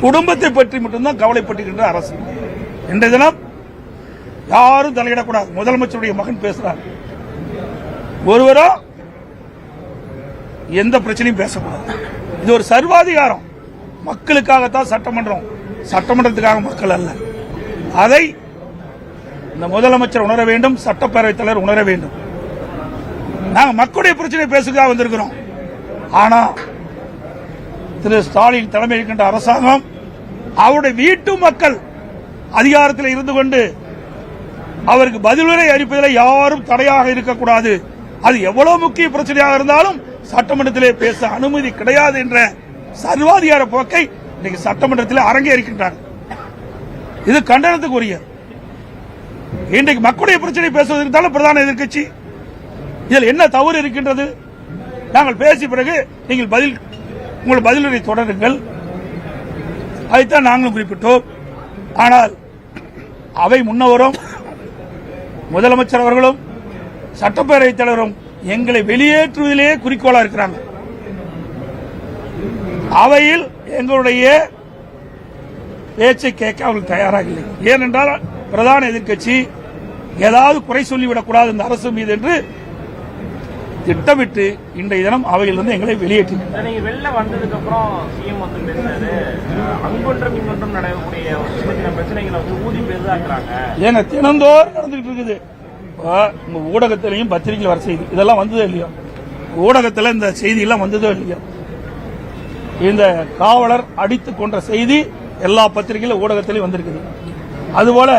குடும்பத்தை பற்றி மட்டும்தான் கவலைப்பட்டுகின்ற அரசு. இன்றைய தினம் யாரும் தலையிடக்கூடாது. முதலமைச்சருடைய மகன் பேசுறார். ஒருவரோ எந்த பிரச்சனையும் பேசக்கூடாது. இது ஒரு சர்வாதிகாரம். மக்களுக்காகத்தான் சட்டமன்றம். சட்டமன்றத்துக்காக மக்கள் அல்ல. அதை இந்த முதலமைச்சர் உணர வேண்டும் சட்டப்பேரவைத் தலைவர் உணர வேண்டும். நாங்கள் மக்களுடைய பிரச்சனை பேசுக்காக வந்திருக்கிறோம். ஆனா திரு ஸ்டாலின் தலைமை இருக்கின்ற அரசாங்கம் அவருடைய வீட்டு மக்கள் அதிகாரத்தில் இருந்து கொண்டு அவருக்கு பதிலுரை அளிப்பதில் யாரும் தடையாக இருக்கக்கூடாது. அது எவ்வளவு முக்கிய பிரச்சனையாக இருந்தாலும் சட்டமன்றத்திலே பேச அனுமதி கிடையாது என்ற சர்வாதிகார போக்கை இன்னைக்கு சட்டமன்றத்தில் அரங்கேறிக்கின்றார் இது கண்டனத்துக்குரிய. இன்றைக்கு மக்களுடைய பிரச்சனை பேசுவதற்கு இருந்தாலும் பிரதான எதிர்க்கட்சி. இதில் என்ன தவறு இருக்கின்றது? நாங்கள் பேசிய பிறகு நீங்கள் பதில் உங்கள் பதிலுரை தொடருங்கள். அதைத்தான் நாங்களும் குறிப்பிட்டோம். ஆனால் அவை முன்னவரும் முதலமைச்சர் அவர்களும் சட்டப்பேரவைத் தலைவரும் எங்களை வெளியேற்றுவதிலே குறிக்கோளா இருக்கிறாங்க. அவையில் எங்களுடைய பேச்சை கேட்க அவர்கள் தயாராக இல்லை ஏனென்றால் பிரதான எதிர்க்கட்சி ஏதாவது குறை சொல்லிவிடக்கூடாது இந்த அரசு மீது என்று திட்டமிட்டு இன்றைய தினம் அவையிலிருந்து எங்களை வெளியேற்றி. வெளில வந்ததுக்கு அப்புறம் சிஎம் வந்து பேசுறாரு அங்கொன்றும் இங்கொன்றும் நடக்கக்கூடிய பிரச்சனைகளை வந்து ஊதி பெரிதாக்குறாங்க. ஏங்க தினந்தோறும் நடந்துகிட்டு இருக்குது. இப்போ உங்க ஊடகத்திலையும் பத்திரிகையில் வர செய்தி இதெல்லாம் வந்ததோ இல்லையோ? ஊடகத்தில் இந்த செய்தி எல்லாம் வந்ததோ இல்லையோ? இந்த காவலர் அடித்து கொன்ற செய்தி எல்லா பத்திரிகையிலும் ஊடகத்திலையும் வந்திருக்குது. அதுபோல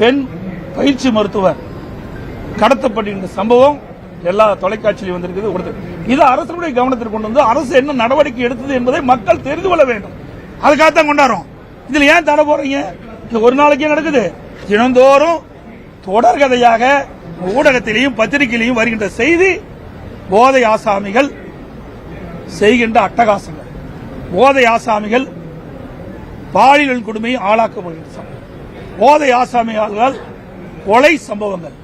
பெண் பயிற்சி மருத்துவர் கடத்தப்பட்ட சம்பவம் எல்லா தொலைக்காட்சியிலும் வந்திருக்குது கொடுத்து இது அரசுடைய கவனத்திற்கு கொண்டு வந்து அரசு என்ன நடவடிக்கை எடுத்தது என்பதை மக்கள் தெரிந்து கொள்ள வேண்டும். அதுக்காகத்தான் கொண்டாடுறோம். இதுல ஏன் தடை போறீங்க இது ஒரு நாளைக்கே நடக்குது? தினந்தோறும் தொடர்கதையாக ஊடகத்திலையும் பத்திரிகையிலையும் வருகின்ற செய்தி போதை ஆசாமிகள் செய்கின்ற அட்டகாசங்கள். போதை ஆசாமிகள் பாலியல் கொடுமையை ஆளாக்கப்படுகின்ற சம்பவம். போதை ஆசாமியாளர்கள் கொலை சம்பவங்கள்.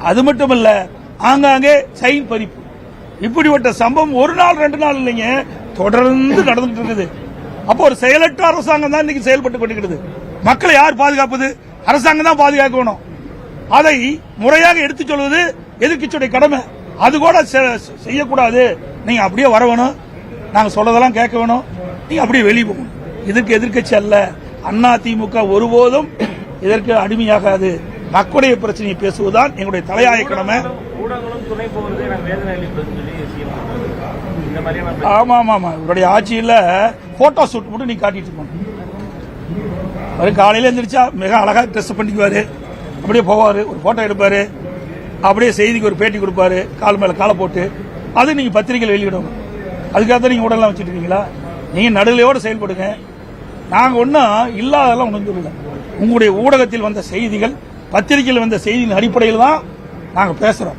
அது மட்டுமல்ல ஆங்காங்கே சைன் பறிப்பு. இப்படிப்பட்ட சம்பவம் ஒரு நாள் ரெண்டு நாள் இல்லைங்க. தொடர்ந்து நடந்துட்டு இருக்குது. அப்போ ஒரு செயலற்ற அரசாங்கம் தான் இன்னைக்கு செயல்பட்டு கொண்டிருக்கிறது. மக்களை யார் பாதுகாப்பது? அரசாங்கம் தான் பாதுகாக்கணும். அதை முறையாக எடுத்துச் சொல்வது எதிர்க்கட்சியுடைய கடமை. அது கூட செ- செய்யக்கூடாது. நீங்க அப்படியே வரவணும் நாங்க சொல்றதெல்லாம் கேட்க வேணும். நீங்க அப்படியே வெளியே போகணும். இதற்கு எதிர்க்கட்சி அல்ல. அண்ணா திமுக ஒருபோதும் இதற்கு அடிமையாகாது. மக்களுடைய பிரச்சனையை பேசுவதுதான் எங்களுடைய தலையாய கடமை ஆமா ஆமா ஆமா இவருடைய ஆட்சியில போட்டோ ஷூட் மட்டும் நீ காட்டிட்டு இருக்கணும் அவரு காலையில எந்திரிச்சா மிக அழகா ட்ரெஸ் பண்ணிக்குவாரு. அப்படியே போவாரு ஒரு போட்டோ எடுப்பாரு. அப்படியே செய்திக்கு ஒரு பேட்டி கொடுப்பாரு. கால் மேல காலை போட்டு. அது நீங்க பத்திரிகையில் வெளியிடணும் அதுக்காக தான் நீங்க உடலாம் வச்சுட்டு இருக்கீங்களா? நீங்க நடுநிலையோடு செயல்படுங்க. நாங்க ஒன்றும் இல்லாதெல்லாம் ஒன்றும் சொல்லல. உங்களுடைய ஊடகத்தில் வந்த செய்திகள் பத்திரிகையில் வந்த செய்தியின் அடிப்படையில் தான் நாங்கள் பேசுகிறோம்